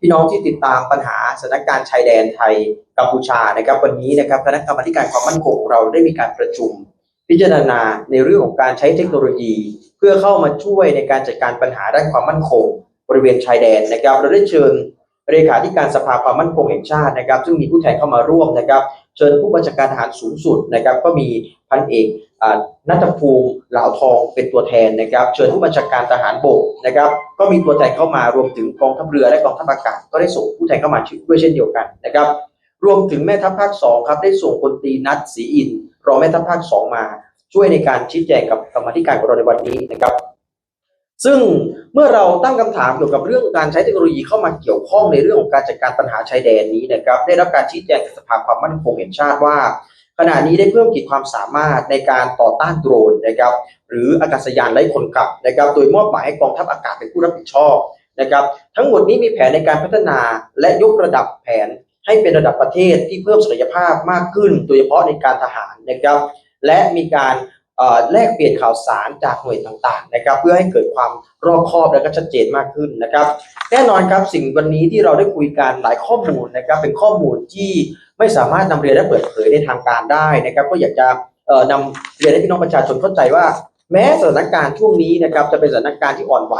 พี่น้องที่ติดตามปัญหาสถานการณ์ชายแดนไทยกัมพูชานะครับ วันนี้นะครับคณะกรรมการความมั่นคงของเราได้มีการประชุม พิจารณาในเรื่องของการใช้เทคโนโลยี เพื่อเข้ามาช่วยในการจัดการปัญหาด้านความมั่นคง บริเวณชายแดนนะครับ เราได้เชิญเลขาธิการสภาความมั่นคงแห่งชาตินะครับ ซึ่งมีผู้แทนเข้ามาร่วมนะครับ เชิญผู้บัญชาการทหารสูงสุดนะครับก็มีพันเอกอนัทภูมิเหลาทองเป็นตัวแทนนะครับ เชิญผู้บัญชาการทหารบกนะครับ ก็มีตัวแทนเข้ามารวมถึงกองทัพเรือและกองทัพอากาศก็ได้ส่งผู้แทนเข้ามาด้วยเช่นเดียวกันนะครับ รวมถึงแม่ทัพภาคสองครับได้ส่งพลตรีนัทศรีอินรอแม่ทัพภาคสองมา ช่วยในการชี้แจงกับกรรมาธิการของเราในวันนี้นะครับ ซึ่งเมื่อเราตั้งคำถามเกี่ยวกับเรื่องการใช้เทคโนโลยีเข้ามาเกี่ยวข้องในเรื่องของการจัดการปัญหาชายแดนนี้นะครับได้รับการชี้แจงจากสภาความมั่นคงแห่งชาติว่า ขณะนี้ได้เพิ่มขีดความสามารถในการต่อต้านโดรนนะครับหรืออากาศยานไร้คนขับนะครับโดยมอบหมายให้กองทัพอากาศเป็นผู้รับผิดชอบนะครับทั้งหมดนี้มีแผนในการพัฒนาและยกระดับแผนให้เป็นระดับประเทศที่เพิ่มศักยภาพมากขึ้น โดยเฉพาะในการทหารนะครับและมีการ แลกเปลี่ยนข่าวสารจากหน่วยต่างๆนะครับเพื่อให้เกิดความรอบคอบและก็ชัดเจนมากขึ้นนะครับ แน่นอนครับสิ่งวันนี้ที่เราได้คุยกันหลายข้อมูลนะครับเป็นข้อมูลที่ไม่สามารถนำเรียนและเปิดเผยในทางการได้นะครับ ก็อยากจะเอ่อนำเรียนให้พี่น้องประชาชนเข้าใจว่า แม้สถานการณ์ช่วงนี้นะครับจะเป็นสถานการณ์ที่อ่อนไหว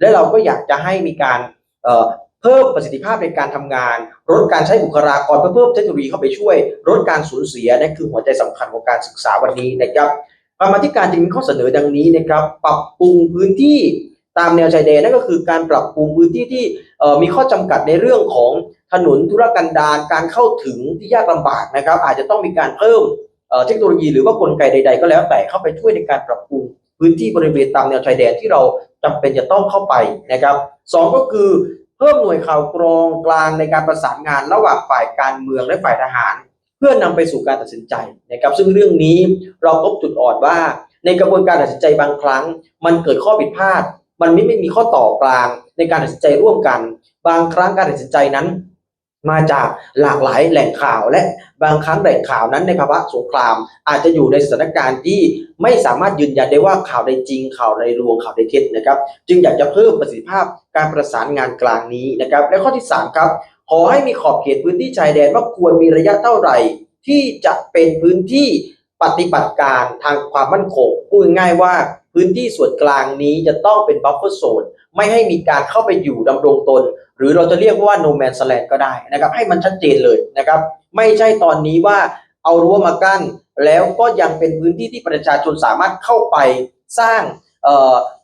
และเราก็อยากจะให้มีการเพิ่มประสิทธิภาพในการทำงานลดการใช้บุคลากรเพื่อเพิ่มเทคโนโลยีเข้าไปช่วยลดการสูญเสียนั่นคือหัวใจสำคัญของการศึกษาวันนี้นะครับ กรรมธิการจึงมีข้อเสนอดังนี้นะครับ ปรับปรุงพื้นที่ตามแนวชายแดนนั่นก็คือการปรับปรุงพื้นที่ที่มีข้อจำกัดในเรื่องของถนนธุรกันดารการเข้าถึงที่ยากลำบากนะครับ อาจจะต้องมีการเพิ่มเอ่อเทคโนโลยีหรือว่ากลไกใด ๆ ก็แล้วแต่เข้าไปช่วยในการปรับปรุงพื้นที่บริเวณตามแนวชายแดนที่เราจำเป็นจะต้องเข้าไปนะครับสองก็คือเพิ่มหน่วยข่าวกรองกลางในการประสานงานระหว่างฝ่ายการเมืองและฝ่ายทหาร เพื่อนำไปสู่การตัดสินใจนะครับซึ่งเรื่องนี้เราพบจุดอ่อนว่า ในกระบวนการตัดสินใจบางครั้ง มันเกิดข้อผิดพลาด มันไม่ไม่มีข้อต่อกลางในการตัดสินใจร่วมกัน บางครั้งการตัดสินใจนั้น มาจากหลากหลายแหล่งข่าว และบางครั้งแหล่งข่าวนั้นในภาวะสงคราม อาจจะอยู่ในสถานการณ์ที่ไม่สามารถยืนยันได้ว่าข่าวใดจริงข่าวใดลวงข่าวใดเท็จนะครับ จึงอยากจะเพิ่มประสิทธิภาพการประสานงานกลางนี้นะครับ และข้อที่สามครับ ขอให้มีขอบเขตพื้นที่ชายแดนว่าควรมีระยะเท่าไหร่ ที่จะเป็นพื้นที่ปฏิบัติการทางความมั่นคงพูดง่ายว่าพื้นที่ส่วนกลางนี้จะต้องเป็นบัฟเฟอร์โซนไม่ให้มีการเข้าไปอยู่ดำรงตน หรือเราจะเรียกว่า no man's land ก็ได้นะครับให้มันชัดเจนเลยนะครับไม่ใช่ตอนนี้ว่าเอารั้วมากั้น แล้วก็ยังเป็นพื้นที่ที่ประชาชนสามารถเข้าไปสร้าง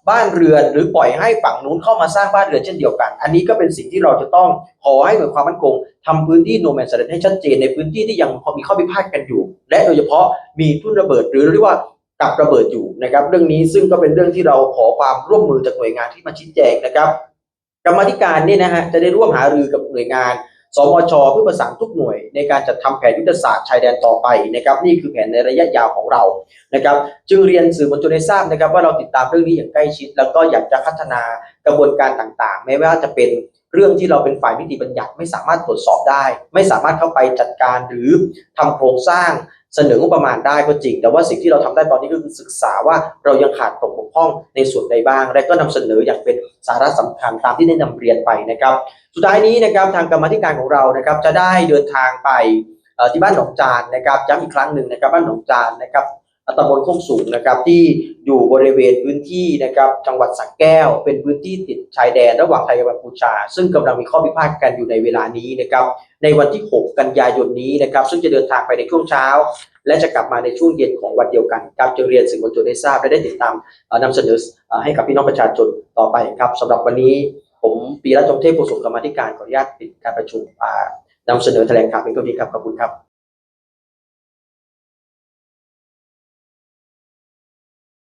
บ้านเรือนหรือปล่อยให้ฝั่งนู้นเข้ามาสร้างบ้านเรือนเช่นเดียวกัน อันนี้ก็เป็นสิ่งที่เราจะต้องขอให้หน่วยความมั่นคงทำพื้นที่ no man's land ให้ชัดเจนในพื้นที่ที่ยังมีข้อพิพาทกันอยู่ และโดยเฉพาะมีทุ่นระเบิดหรือเรียกว่ากับระเบิดอยู่นะครับ เรื่องนี้ซึ่งก็เป็นเรื่องที่เราขอความร่วมมือจากหน่วยงานที่มาชี้แจงนะครับกรรมธิการเนี่ยนะฮะจะได้ร่วมหารือกับหน่วยงาน สมชเพื่อประสานทุกหน่วย ในการจัดทำแผนยุทธศาสตร์ชายแดนต่อไปนะครับนี่คือแผนในระยะยาวของเรานะครับจึงเรียนสื่อมวลชนให้ทราบนะครับว่าเราติดตามเรื่องนี้อย่างใกล้ชิด แล้วก็อยากจะพัฒนากระบวนการต่างๆ ไม่ว่าจะเป็นเรื่องที่เราเป็นฝ่ายนิติบัญญัติไม่สามารถตรวจสอบได้ ไม่สามารถเข้าไปจัดการหรือทำโครงสร้าง เสนองบประมาณได้ก็จริง แต่ว่าสิ่งที่เราทำได้ตอนนี้ก็คือศึกษาว่าเรายังขาดตกบกพร่องในส่วนใดบ้าง และก็นำเสนออย่างเป็นสาระสำคัญตามที่ได้นำเรียนไปนะครับ สุดท้ายนี้นะครับทางกรรมธิการของเรานะครับจะได้เดินทางไปที่บ้านหนองจานนะครับย้ำอีกครั้งหนึ่งนะครับบ้านหนองจานนะครับ ตำบลโคกสูงนะครับที่อยู่บริเวณพื้นที่นะครับจังหวัดสระแก้ว เป็นพื้นที่ติดชายแดนระหว่างไทยกับกัมพูชา ซึ่งกำลังมีข้อพิพาทกันอยู่ในเวลานี้นะครับในวันที่ 6 กันยายนนี้นะครับซึ่งจะเดินทางไปในช่วงเช้า และจะกลับมาในช่วงเย็นของวันเดียวกันครับจึงเรียนสื่อมวลชนได้ทราบและได้ติดตามเอ่อนำเสนอให้กับพี่น้องประชาชนต่อไปครับสำหรับวันนี้ผมปีรัตน์จงเทพโฆษกกรรมธิการขออนุญาตปิดการประชุมอ่านำเสนอแถลงข่าวเป็นตัวนี้ครับขอบคุณครับ